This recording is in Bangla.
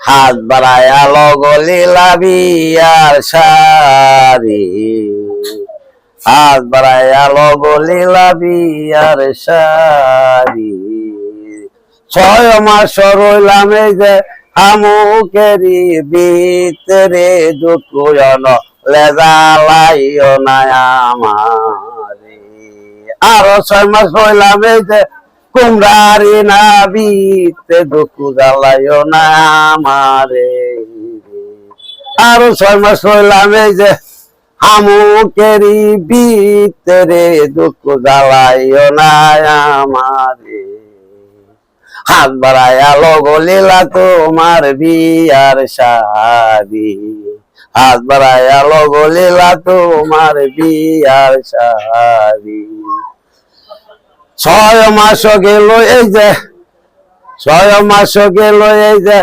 হাত বাড়ায়া লগলিলা বিয়ার সারি। হাত বাড়ায়া লগলিলা বিয়ার সারি। ছয় মাস রইলাম এই যে আমুকেরি ভিতরে দুকুয়ন লেজালাইও না আমারে। আরও ছয় মাস রইলাম এই যে কুমড়ারি না বিতে দুঃখু জ্বালাইও না আমারে। আরও ছয় মাস রইলাম এই যে হামুকেরি ভিতরে দুঃখ জ্বালাইও না আমারে। হাত বাড়ায়া লগলিলা তোমার বিয়ার শাদি। হাত বাড়ায়া লগলিলা তোমার বিয়ার শাদি। ছয় মাস গেল এই যে। ছয় মাস গেল এই যে।